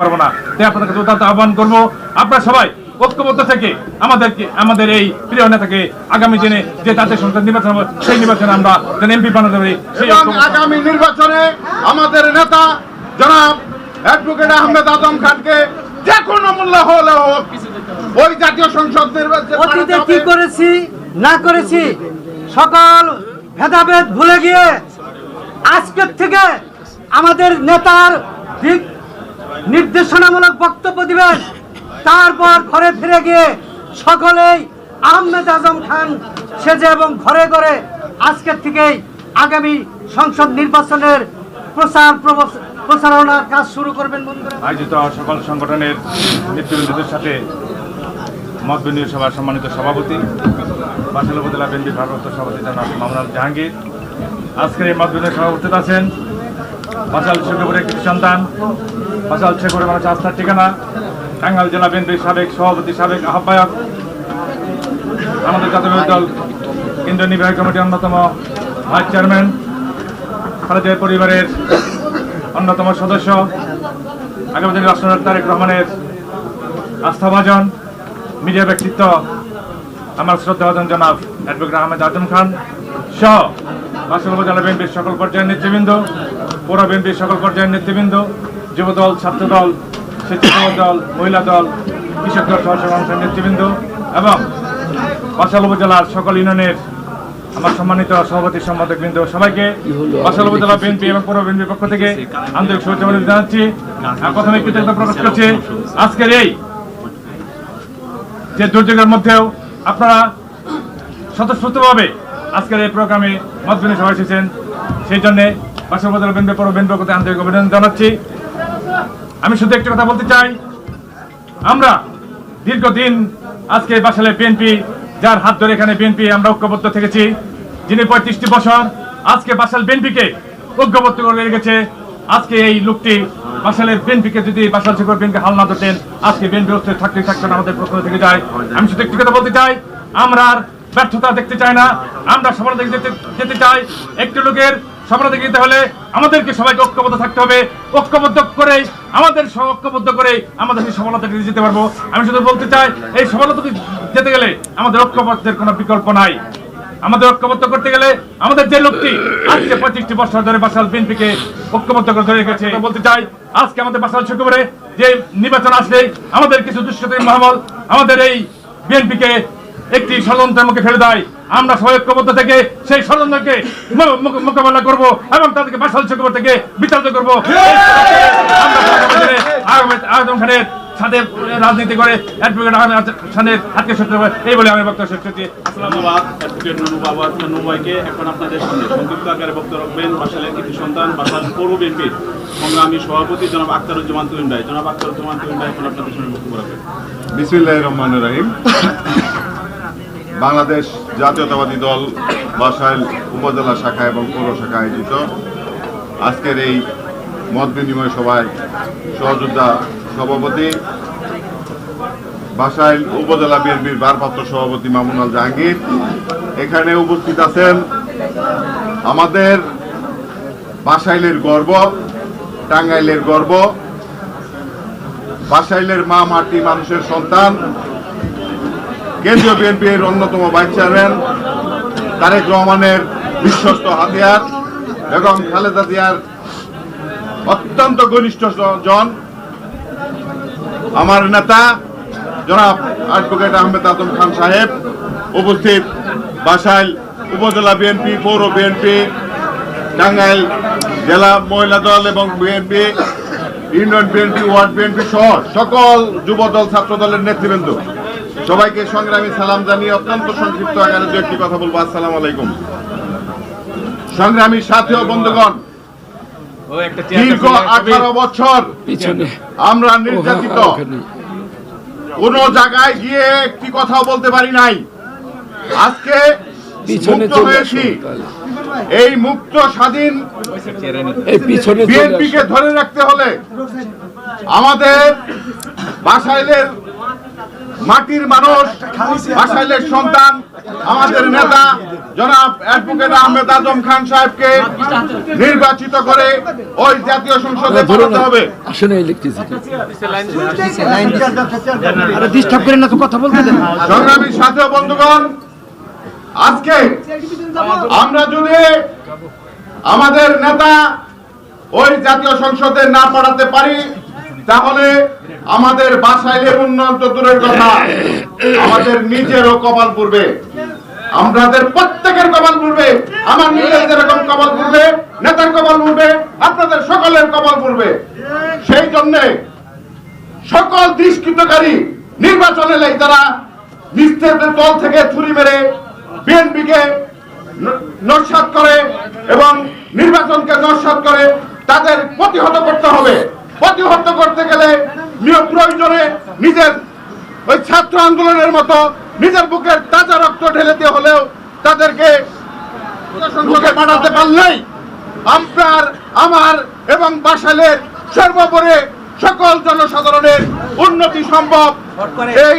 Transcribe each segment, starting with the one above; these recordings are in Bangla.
পারব না। তাই আপনাদের কাছে আহ্বান করব। আপনারা সবাই ঐক্যবদ্ধ থেকে আমাদেরকে আমাদের এই প্রিয় নেতাকে আগামী দিনে যে তাদের সংসদ নির্বাচন হবে সেই নির্বাচনে আমরা যেন এমপি বানাতে পারি সেই আগামী নির্বাচনে আমাদের নেতা জনাব অ্যাডভোকেট আহমেদ আজম খানকে যে কোনো মূল্য হলেও হোক, ওই জাতীয় সংসদ নির্বাচন অতীতে কি করেছি না করেছি সকল ভেদাভেদ ভুলে গিয়ে আজকের থেকে আমাদের নেতার দিক নির্দেশনামূলক বক্তব্য দিবেন। তারপর ঘরে ফিরে গিয়ে সকলেই আহমেদ আজম খান সেজে এবং ঘরে ঘরে আজকের থেকেই আগামী সংসদ নির্বাচনের প্রচার প্রচারণার কাজ শুরু করবেন আয়োজিত সকল সংগঠনের নেতৃবৃন্দদের সাথে মত বিনিয়োগ সভার সম্মানিত সভাপতি বাসাল উপজেলা বিএনপি ভারপ্রাপ্ত সভাপতি জনাব মামুনাল জাহাঙ্গীর। আজকের এই মত বিনিয়োগ সভা উপস্থিত আছেন বাসাল শেখপুরের একটি সন্তান বাসাল শেখপুরের মানুষ আস্থার ঠিকানা টাঙ্গাল জেলা বিএনপির সাবেক সভাপতি, সাবেক আহ্বায়ক, আমাদের জাতীয় দল, কেন্দ্রীয় নির্বাহী কমিটির অন্যতম ভাইস চেয়ারম্যান, খালেদের পরিবারের অন্যতম সদস্য, আগামী দিনে রাষ্ট্রনাথ তারেক রহমানের আস্থাভাজন, মিডিয়া ব্যক্তিত্ব, আমার শ্রদ্ধাভাজন জনাব অ্যাডভোকেট আহমেদ আজম খান সহ। বাসল উপজেলা বিএনপির সকল পর্যায়ের নেতৃবৃন্দ, পৌর বিএনপির সকল পর্যায়ের নেতৃবৃন্দ, যুবদল, ছাত্রদল, স্বেচ্ছাসেবক দল, মহিলা দল কৃষক দল সহ সংগঠনের নেতৃবৃন্দ এবং বাসাল উপজেলার সকল ইউনিয়নের আমার সম্মানিত সভাপতি সম্পাদক বৃন্দ সবাইকে বাসাল উপজেলা বিএনপি এবং পৌর বিএনপির পক্ষ থেকে আন্তরিক শুভেচ্ছা জানাচ্ছি। প্রথমে কৃতজ্ঞতা প্রকাশ করছি আজকের এই যে দুর্যোগের মধ্যেও আপনারা স্বতঃস্ফূর্তভাবে আজকের এই প্রোগ্রামে মত বিনিময় সভা এসেছেন। সেই জন্য উপজেলা বিএনপি পৌর থেকে আন্তরিক অভিনন্দন জানাচ্ছি। আমি শুধু একটি কথা বলতে চাই। আমরা দীর্ঘদিন আজকে বাসালে বিএনপি যার হাত ধরে এখানে বিএনপি আমরা ঐক্যবদ্ধ থেকেছি। যিনি পঁয়ত্রিশটি বছর আজকে বাসাল বিএনপিকে ঐক্যবদ্ধ করে রেখেছে আজকে এই লোকটি বাসালের বিএনপিকে যদি বাসাল শেখর বিএনপি হাল না ধরতেন, আজকে বিএনপি থাকতে থাকতেন আমাদের পক্ষ থেকে যায়। আমি শুধু একটি কথা বলতে চাই আমরা ব্যর্থতা দেখতে চায় না। আমরা সফলতা দেখতে যেতে- চাই। একটি লোকের সফলতা যেতে হলে আমাদেরকে সবাইকে ঐক্যবদ্ধ থাকতে হবে। ঐক্যবদ্ধ করে আমাদের ঐক্যবদ্ধ করে আমাদের সেই সফলতা যেতে পারব। আমি শুধু বলতে চাই, এই সফলতা যেতে গেলে আমাদের ঐক্যবদ্ধের কোনো বিকল্প নাই। আমাদের ঐক্যবদ্ধ করতে গেলে আমাদের যে লোকটি আজকে পঁচিশটি বছর ধরে বাসাল বিএনপিকে ঐক্যবদ্ধ করে ধরে রেখেছে বলতে চাই, আজকে আমাদের বাসাল শুক্রবারে যে নির্বাচন আসলে আমাদের কিছু দুষ্কৃতী মহমল আমাদের এই বিএনপিকে একটি ষড়যন্ত্রের মুখে ফেলে দেয়। আমরা সবাই ঐক্যবদ্ধ থেকে সেই ষড়যন্ত্রকে মোকাবেলা করব এবং তাদেরকে বাসাল চক্রবর্তী থেকে বিতাড়িত করব। আজম খানের সাথে রাজনীতি করে অ্যাডভোকেট খানের হাতকে সত্যি এই বলে আমি বক্তব্য শেষ করছি। ধন্যবাদ অ্যাডভোকেট নুনু বাবা নুনু এখন আপনাদের সামনে সংক্ষিপ্ত আকারে বক্তব্য রাখবেন। বাসালের কৃতি সন্তান বাসাল পৌর বিএনপির সংগ্রামী সভাপতি জনাব আক্তারুজ্জামান তুহিন রায়। জনাব আক্তারুজ্জামান তুহিন রায় এখন আপনাদের সামনে বক্তব্য রাখবেন। বিসমিল্লাহ রহমান রহিম। বাংলাদেশ জাতীয়তাবাদী দল বাসাইল উপজেলা শাখা এবং পৌর শাখা আয়োজিত। আজকের এই মত বিনিময় সভায় সহযোদ্ধা সভাপতি বাসাইল উপজেলা বিএনপির ভারপ্রাপ্ত সভাপতি মামুনাল জাহাঙ্গীর এখানে উপস্থিত আছেন আমাদের বাসাইলের গর্ব, টাঙ্গাইলের গর্ব, বাসাইলের মা মাটি মানুষের সন্তান কেন্দ্রীয় বিএনপির অন্যতম ভাইস চেয়ারম্যান তারেক রহমানের বিশ্বস্ত হাতিয়ার এবং খালেদা জিয়ার অত্যন্ত ঘনিষ্ঠ জন। আমার নেতা জনাব অ্যাডভোকেট আহমেদ আজম খান সাহেব উপস্থিত বাসাইল উপজেলা বিএনপি, পৌর বিএনপি, টাঙ্গাইল জেলা মহিলা দল এবং BNP, union BNP, ward BNP সহ সকল যুব দল ছাত্র দলের নেতৃবৃন্দ। সবাইকে সংগ্রামী সালাম জানিয়ে অত্যন্ত সংক্ষিপ্ত আকারে দু একটি কথা বলব। আসসালাম আলাইকুম। সংগ্রামী সাথী ও বন্ধুগণ দীর্ঘ আঠারো বছর আমরা নির্যাতিত। কোন জায়গায় গিয়ে একটি কথাও বলতে পারি নাই। আজকে মুক্ত হয়েছি। এই মুক্ত স্বাধীন এই পিছনে বিএনপি কে ধরে রাখতে হলে আমাদের বাসাইলের মাটির মানুষ বাসাইলের সন্তান আমাদের নেতা জনাব অ্যাডভোকেট আহমেদ আজম খান সাহেবকে নির্বাচিত করে ওই জাতীয় সংসদে পাঠাতে হবে। আসলে ইলেকট্রিসিটি ডিস্টার্ব করেন না তো কথা বলতে দেন। সংগ্রামী সাথী বন্ধুগণ আজকে আমরা যদি আমাদের নেতা ওই জাতীয় সংসদে না পাঠাতে পারি তাহলে আমাদের বাসাইলের উন্নয়ন তো দূরের কথা। আমাদের নিজেরও কপাল পূর্বে আমাদের প্রত্যেকের কপাল পূর্বে আমার নিজের যেরকম কপাল পূর্বে নেতার কপাল পূর্বে আপনাদের সকলের কপাল পূর্বে সেই জন্যে সকল দুষ্কৃতকারী নির্বাচন এলে তারা নিস্তেজের দল থেকে ছুরি মেরে বিএনপিকে নস্বাত করে এবং নির্বাচনকে নস্বাত করে তাদের প্রতিহত করতে হবে। প্রতিহত করতে গেলে নিয়- প্রয়োজনে নিজের ওই ছাত্র আন্দোলনের মতো নিজের বুকের তাজা রক্ত ঢেলে দিয়ে হলেও তাদেরকে পাঠাতে পারলেই আপনার আমার এবং বাসালের সর্বোপরে সকল জনসাধারণের উন্নতি সম্ভব। এই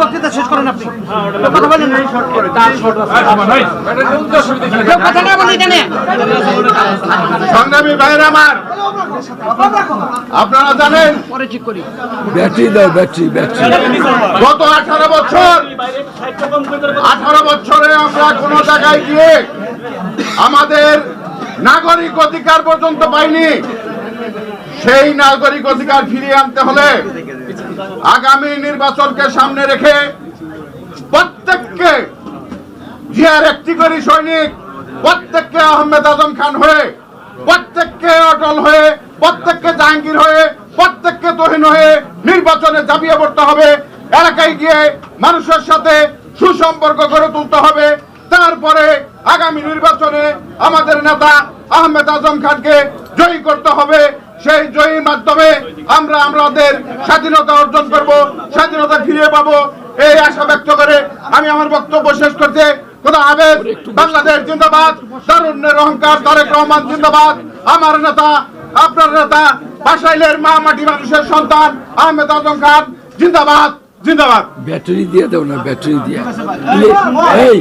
বক্তৃতা শেষ করেন আপনি কথা বলেন সংগ্রামী ভাইয়ের আমার। আপনারা জানেন ব্যাটারি দাও ব্যাটারি ব্যাটারি। গত আঠারো বছর আঠারো বছরে আমরা কোনো জায়গায় গিয়ে আমাদের নাগরিক অধিকার পর্যন্ত পাইনি। সেই নাগরিক অধিকার ফিরিয়ে আনতে হলে আগামী নির্বাচনকে সামনে রেখে প্রত্যেককে জিয়ার একটি করে সৈনিক, প্রত্যেককে আহমেদ আজম খান হয়ে, প্রত্যেককে অটল হয়ে, প্রত্যেককে জাহাঙ্গীর হয়ে, প্রত্যেককে তহিন হয়ে নির্বাচনে ঝাঁপিয়ে পড়তে হবে। এলাকায় গিয়ে মানুষের সাথে সুসম্পর্ক গড়ে তুলতে হবে। তারপরে আগামী নির্বাচনে আমাদের নেতা আহমেদ আজম খানকে জয়ী করতে হবে। সেই জয়ীর মাধ্যমে আমরা আমাদের স্বাধীনতা অর্জন করব, স্বাধীনতা ফিরে পাবো। এই আশা ব্যক্ত করে আমি আমার বক্তব্য শেষ করতে খোদা হাফেজ, বাংলাদেশ জিন্দাবাদ তারুণ্যের অহংকার, তারেক রহমান জিন্দাবাদ। আমার নেতা, আপনার নেতা, বাসাইলের মা মাটি মানুষের সন্তান আহমেদ আজম খান জিন্দাবাদ। জিন্দাবাদ। ব্যাটারি দিয়ে দাও না ব্যাটারি দিয়ে। এই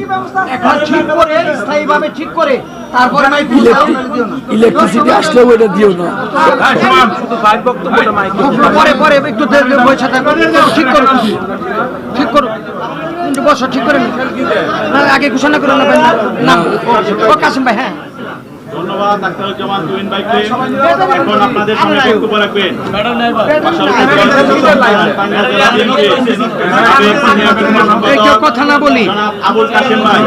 এখন ঠিক করে স্থায়ীভাবে ঠিক করে তারপরে নাই ইলেকট্রিসিটি আসলেও এটা দিও না। ভাই, সমান। পরে পরে একটু থাকো। ঠিক করো ঠিক করো। বসো ঠিক করে না আগে ঘোষণা করো না ভাই। না ও কাসিম ভাই হ্যাঁ। ধন্যবাদ আখতারুজ্জামান তুহিন ভাইকে এখন আপনাদের সামনে বক্তব্য রাখবেন কথা না বলি আবুল কাশেম ভাই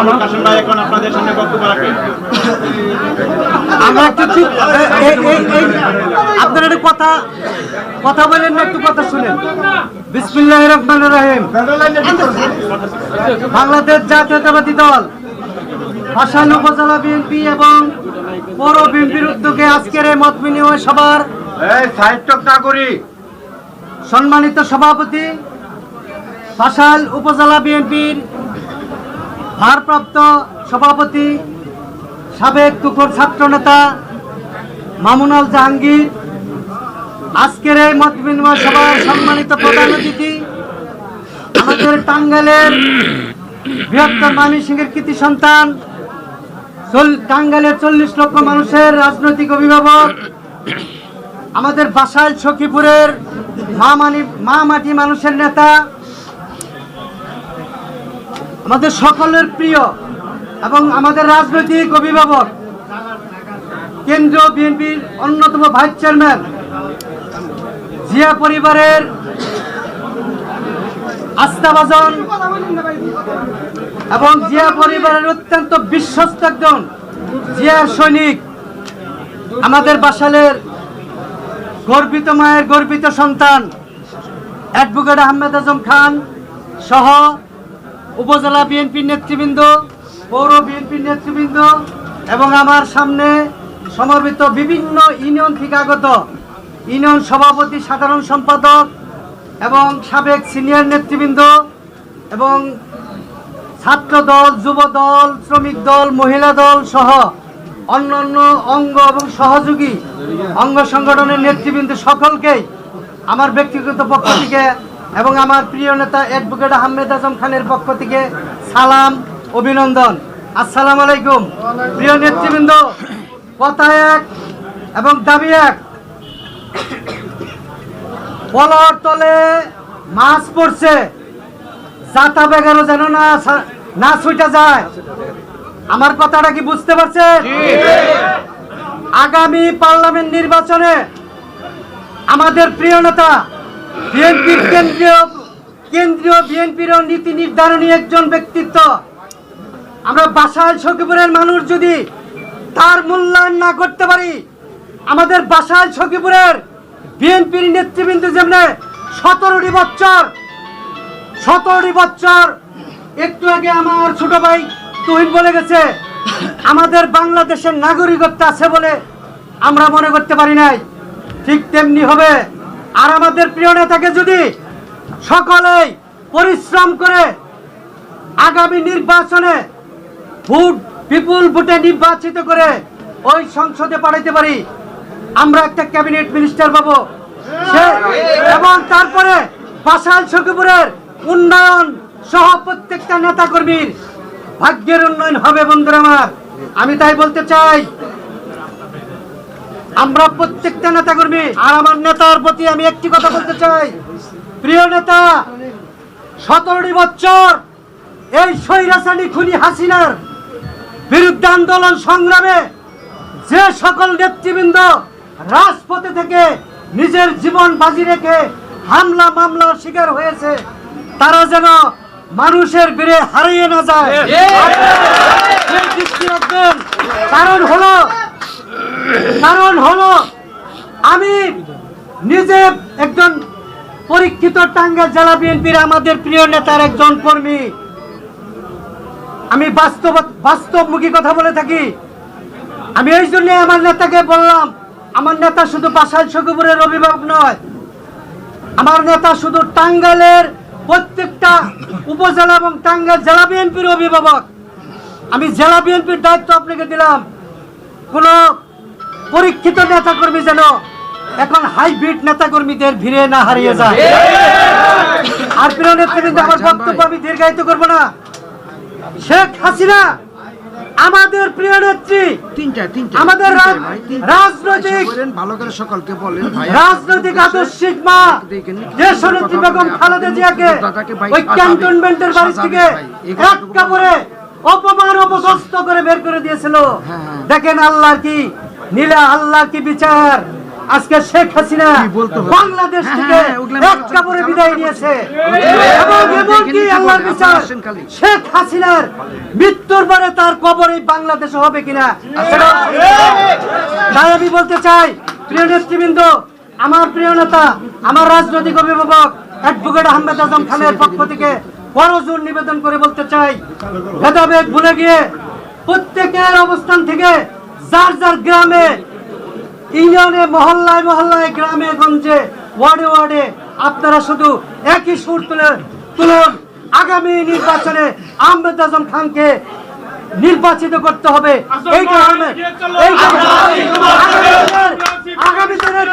আবুল কাশেম ভাই এখন আপনাদের সামনে বক্তব্য রাখবেন আমরা একটু চুপ আপনারা একটু কথা কথা বলেন না একটু কথা শুনেন বিসমিল্লাহ রহমান রহিম বাংলাদেশ জাতীয়তাবাদী দল ভাসান উপজেলা বিএনপি এবং পৌর বিএনপির উদ্যোগে আজকের এই মত বিনিময় সভার সম্মানিত সভাপতি ভাসাল উপজেলা বিএনপির ভারপ্রাপ্ত সভাপতি সাবেক তুকর ছাত্র নেতা মামুনাল জাহাঙ্গীর। আজকের এই মত বিনিময় সভার সম্মানিত প্রধান অতিথি আমাদের টাঙ্গাইলের বৃহত্তর মামিসিংহের কৃতি সন্তান টাঙ্গাইলের চল্লিশ লক্ষ মানুষের রাজনৈতিক অভিভাবক, আমাদের বাসাইল সখীপুরের মা মানি, মা মাটি মানুষের নেতা, আমাদের সকলের প্রিয় এবং আমাদের রাজনৈতিক অভিভাবক, কেন্দ্রীয় বিএনপির অন্যতম ভাইস চেয়ারম্যান, জিয়া পরিবারের আস্থাভাজন এবং জিয়া পরিবারের অত্যন্ত বিশ্বস্ত একজন জিয়া সৈনিক, আমাদের বাসালের গর্বিত মায়ের গর্বিত সন্তান, অ্যাডভোকেট আহমেদ আজম খান সহ উপজেলা বিএনপির নেতৃবৃন্দ, পৌর বিএনপির নেতৃবৃন্দ এবং আমার সামনে সমর্পিত বিভিন্ন ইউনিয়ন থেকে আগত ইউনিয়ন সভাপতি, সাধারণ সম্পাদক এবং সাবেক সিনিয়র নেতৃবৃন্দ এবং ছাত্র দল যুব দল শ্রমিক দল, মহিলা দল সহ অন্যান্য অঙ্গ এবং সহযোগী অঙ্গ সংগঠনের নেতৃবৃন্দ সকলকেই আমার ব্যক্তিগত পক্ষ থেকে এবং আমার প্রিয় নেতা অ্যাডভোকেট আহমেদ আজম খানের পক্ষ থেকে সালাম, অভিনন্দন। আসসালামু আলাইকুম। প্রিয় নেতৃবৃন্দ, কথা এক এবং দাবি এক। পলর তলে মাছ পড়ছে। জাতা বেগারও যেন না না ছুটা যায়। আমার কথাটা কি বুঝতে পারছেন? আগামী পার্লামেন্ট নির্বাচনে আমাদের প্রিয় নেতা বিএনপির কেন্দ্রীয় কেন্দ্রীয় বিএনপির নীতি নির্ধারণী একজন ব্যক্তিত্ব। আমরা বাসায় সখীপুরের মানুষ যদি তার মূল্যায়ন না করতে পারি আমাদের বাসায় সখীপুরের বিএনপির নেতৃবৃন্দ যেমন সতেরোটি বছর সতেরোটি বছর, একটু আগে আমার ছোট ভাই তুহিন বলে গেছে, আমাদের বাংলাদেশের নাগরিকত্ব আছে বলে আমরা মনে করতে পারি নাই। ঠিক তেমনি হবে। আর আমাদের প্রিয় নেতাকে যদি সকলেই পরিশ্রম করে আগামী নির্বাচনে ভোট, বিপুল ভোটে নির্বাচিত করে ওই সংসদে পাঠাইতে পারি, আমরা একটা ক্যাবিনেট মিনিস্টার পাবো। এবং তারপরে বাসাল সখীপুরের উন্নয়ন সহ প্রত্যেকটা নেতা কর্মীর ভাগ্যের উন্নয়ন হবে, বন্ধুরা আমার। আমি তাই বলতে চাই, আমরা প্রত্যেকটা নেতা কর্মী আর আমার নেতার প্রতি আমি একটি কথা বলতে চাই। প্রিয় নেতা, সতেরোটি বছর এই স্বৈরাচারী খুনি হাসিনার বিরুদ্ধে আন্দোলন সংগ্রামে যে সকল নেতৃবৃন্দ রাজপথে থেকে নিজের জীবন বাজি রেখে হামলা মামলার শিকার হয়েছে তারা যেন মানুষের ভিড়ে হারিয়ে না যায়। দৃষ্টি রাখবেন। কারণ হলো কারণ হলো আমি নিজে একজন পরীক্ষিত টাঙ্গা জেলা বিএনপির আমাদের প্রিয় নেতার একজন কর্মী। আমি বাস্তব বাস্তবমুখী কথা বলে থাকি। আমি এই জন্য আমার নেতাকে বললাম আমার নেতা শুধু বাসাইল সখীপুরের অভিভাবক নয় আমার নেতা শুধু টাঙ্গাইলের প্রত্যেকটা উপজেলা এবং টাঙ্গাইল জেলা বিএনপির অভিভাবক, আমি জেলা বিএনপির দায়িত্ব আপনাকে দিলাম। কোন পরীক্ষিত নেতাকর্মী যেন এখন হাইব্রিড নেতাকর্মীদের ভিড়ে না হারিয়ে যায়। আর প্রিয় নেতৃবৃন্দ, আমার বক্তব্য আমি দীর্ঘায়িত করব না। শেখ হাসিনা আমাদের প্রিয় নেত্রী তিনটা তিনটা আমাদের। রাজনৈতিক বলেন, ভালো করে সকলকে বলেন রাজনৈতিক আদর্শিক মা যে নেত্রী বেগম খালেদা জিয়াকে ওই ক্যান্টনমেন্টের বাড়ি থেকে এক কাপড়ে অপমান অপদস্থ করে বের করে দিয়েছিল। হ্যাঁ, হ্যাঁ। দেখেন আল্লাহ কি? নীলা আল্লাহর কি বিচার? আজকে শেখ হাসিনা? বাংলাদেশ হ্যাঁ, থেকে হ্যাঁ, এক কাপড়ে বিদায় নিয়েছে। এবং এমনকি আল্লাহর বিচার শেখ হাসিনার মৃত্যুর পরে তার কবর এই বাংলাদেশে হবে কিনা? তাই আমি বলতে চাই প্রিয় নেতৃবৃন্দ আমার প্রিয় নেতা আমার রাজনৈতিক অভিভাবক অ্যাডভোকেট আহমেদ আজম খানের পক্ষ থেকে বড় জোর নিবেদন করে বলতে চাই ভেদাভেদ ভুলে গিয়ে প্রত্যেকের অবস্থান থেকে যার যার গ্রামে ইউনিয়নে মহল্লায় মহল্লায় গ্রামে গঞ্জে ওয়ার্ডে ওয়ার্ডে আপনারা শুধু একই সুর তুলে তুলুন। আগামী নির্বাচনে আহমেদ আজম খানকে নির্বাচিত করতে হবে। এই কারণে আগামী দিনের-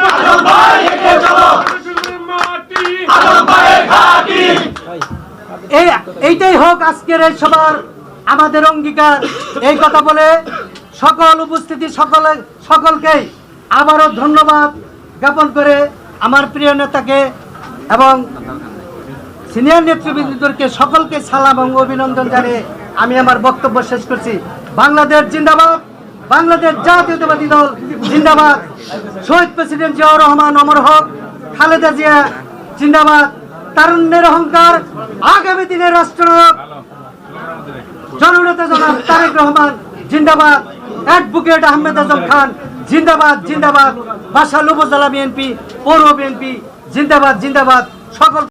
এইটাই হোক আজকের এই সবার আমাদের অঙ্গীকার। এই কথা বলে সকল উপস্থিতি সকলে সকলকেই আবারও ধন্যবাদ জ্ঞাপন করে আমার প্রিয় নেতাকে এবং সিনিয়র নেতৃবৃন্দদেরকে সকলকে সালাম এবং অভিনন্দন জানিয়ে আমি আমার বক্তব্য শেষ করছি। বাংলাদেশ জিন্দাবাদ, বাংলাদেশ জাতীয়তাবাদী দল জিন্দাবাদ। শহীদ প্রেসিডেন্ট জিয়াউর রহমান, অমর হক, খালেদা জিয়া জিন্দাবাদ। তারুণ্যের অহংকার, আগামী দিনের রাষ্ট্রনায়ক জননেতা জনাব তারেক রহমান জিন্দাবাদ। অ্যাডভোকেট আহমেদ আজম খান জিন্দাবাদ জিন্দাবাদ। বাসাল উপজেলা বিএনপি পৌর বিএনপি জিন্দাবাদ জিন্দাবাদ। সকল